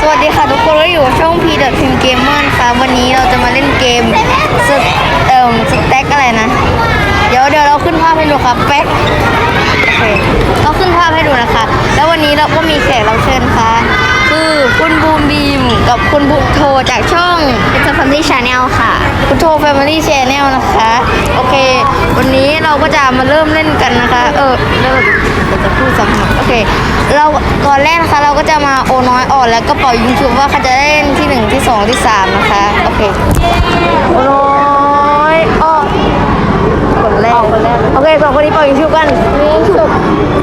สวัสดีค่ะทุกคนเราอยู่ช่อง p p i m Gamer นะคะวันนี้เราจะมาเล่นเกมสเติมสแต็กอะไรนะ เดี๋ยวเดี๋ยวเราขึ้นภาพให้ดูค่ะบแป๊กโอเคเราขึ้นภาพให้ดูนะคะ แล้ววันนี้เราก็มีแขกเราเชิญค่ะ คือคุณบูมบีมกับคุณบุกโทจากช่อง It's a Family Channel ค่ะคุณโท Family Channel นะคะ โอเค วันนี้เราก็จะมาเริ่มเล่นกันนะคะ เออเริ่มจะพูดสักหน่อยโอเค เราก่อนแรกนะคะเราก็จะมาโอน้อยอ่อนแล้วก็เป่ายิงฉุบว่าใครจะได้เล่นที่หนึ่งที่สองที่สามนะคะโอเคโอน้อยอ่อนคนแรกคนแรกโอเคสองคนนี้เป่ายิงฉุบกันยิงฉุบ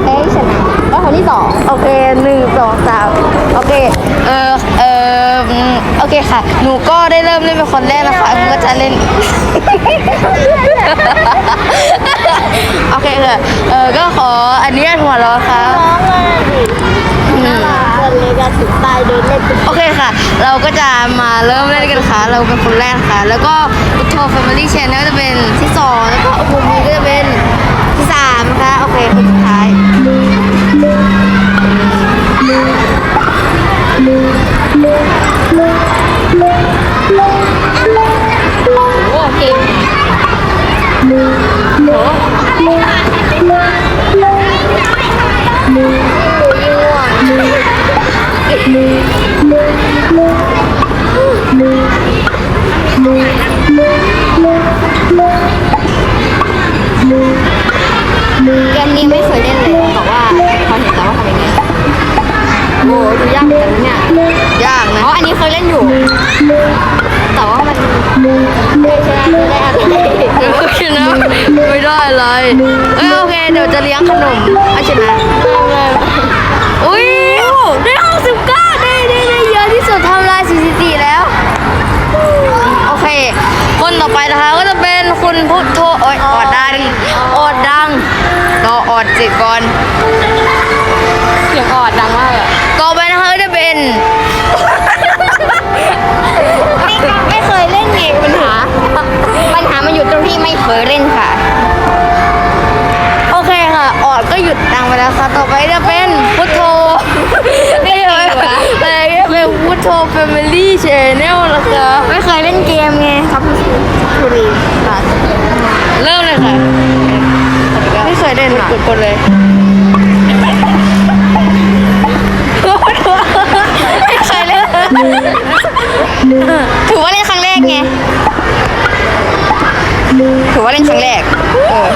เอ้ยชนะก็คนที่สองโอเคหนึ่งสองสามโอเคเออเอออืมโอเคค่ะ หนูก็ได้เริ่มเล่นเป็นคนแรกนะคะหนูก็จะเล่น โอเคค่ะเออก็ขออันนี้หัวเราะค่ะ น้องเลยน่ารักคนเลยจะถึงตายเดินเล่น โอเคค่ะ เราก็ จะมาเริ่มเล่นกันค่ะ เราเป็นคนแรกค่ะ แล้วก็อุทโธ Family Channel ก็จะเป็นที่สองแล้วก็อุบุมีก็จะเป็นที่สามนะคะ โอเคคนสุดท้าย เกมนี้ไม่เคยเล่นเลย แต่ว่าพอเห็นแล้วว่าทำยังไงโอ้ดูยากเหมือนกันนะเนี่ยยากนะ อ๋อ อันนี้เคยเล่นอยู่ แต่ว่ามันไม่ใช่ไม่ได้อะไร โอเคนะ ไม่ได้เลย เอ้ยโอเค เดี๋ยวจะเลี้ยงขนมอาชนะ นพุทโธโอ้ยออดดังออดดังรอออดเสร็จก่อนเสียงออดดังมากอะต่อไปนะคะก็จะเป็นไม่ไม่เคยเล่นไงปัญหาปัญหามันอยู่ตรงที่ไม่เคยเล่นค่ะ โอเคค่ะ ออดก็หยุดดังไปแล้วค่ะ ต่อไปจะเป็นพุทโธไม่ใช่อะไรก็เป็นพุทโธ Family Channel นะคะไม่เคยเล่นเกมไงครับคุรี เริ่มเลยค่ะ ไม่เคยเล่นกดกดเลยไม่เคยเล่นถือว่าเล่นครั้งแรกไง ถือว่าเล่นครั้งแรก เออ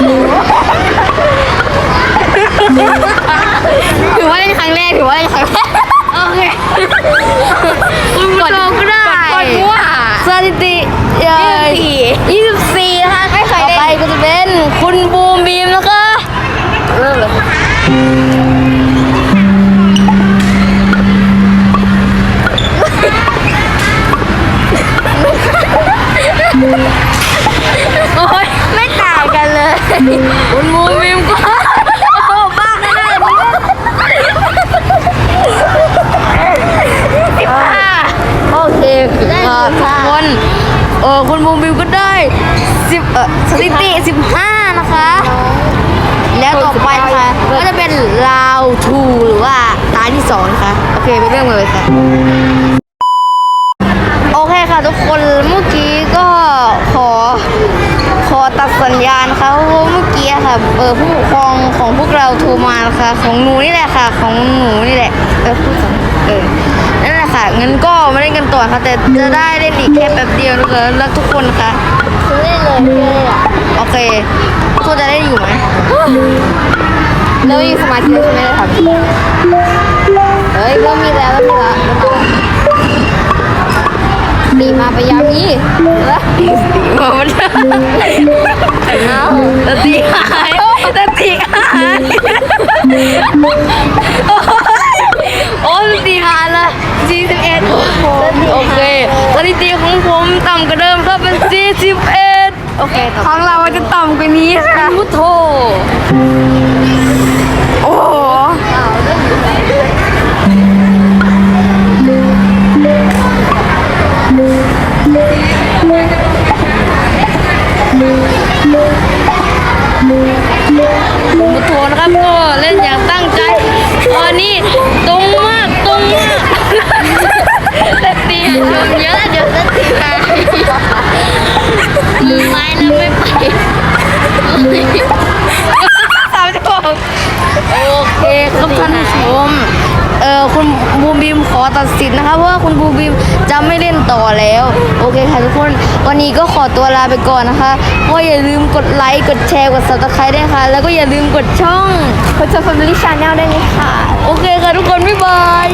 ถือว่าเล่นครั้งแรก ถือว่าเล่นครั้งแรก โอเค โอ้ยไม่ต่างกันเลยคุณบูมบีมก็โอ้บ้าแน่ๆโอเคเอ่อทุกคนเออคุณบูมบิวก็ได้สิบเออสถิติสิบห้านะคะ แล้วต่อไปนะคะก็จะเป็นลาวทูหรือว่าตาที่สองนะคะโอเคไปเริ่มกันเลยค่ะโอเคค่ะทุกคนเมื่อกี้ก็ขอขอตัดสัญญาณค่ะเพราะว่าเมื่อกี้ค่ะเออผู้ปกครองของพวกเราโทรมานะคะของหนูนี่แหละค่ะ ของหนูนี่แหละเออพูดสองเออนั่นแหละค่ะงั้นก็มาเล่นกันต่อค่ะ แต่จะได้เล่นอีกแค่แป๊บเดียวนะคะแล้วทุกคนนะคะ ซื้อได้เลยซื้อได้เลยอะโอเคทุกจะได้อยู่ไหมเริ่มมีสมาธิแล้วใช่ไหมครับเฮ้ยเริ่มมีแล้วเริ่มมีแล้วดีมาไปยาวนี้แล้วมามันเอาตะตีหายตะตีหายโอ้ตะตีหายละ41โอเคสถิติของผมต่ำกว่าเดิมครับเป็น41 โอเคต่อของเราจะต่ำกว่านี้ค่ะพุทโธโอ้โหพุทโธนะครับก็เล่นอย่างตั้งใจตอนนี้ อตัดสินนะคะเพราะว่าคุณบูบีมจะไม่เล่นต่อแล้ว โอเคค่ะทุกคนวันนี้ก็ขอตัวลาไปก่อนนะคะก็อย่าลืมกดไลค์กดแชร์กดซับสไครต์ด้วยค่ะ แล้วก็อย่าลืมกดช่องคนจะ Family Channel ได้ไหมคะโอเคค่ะทุกคน บ๊ายบาย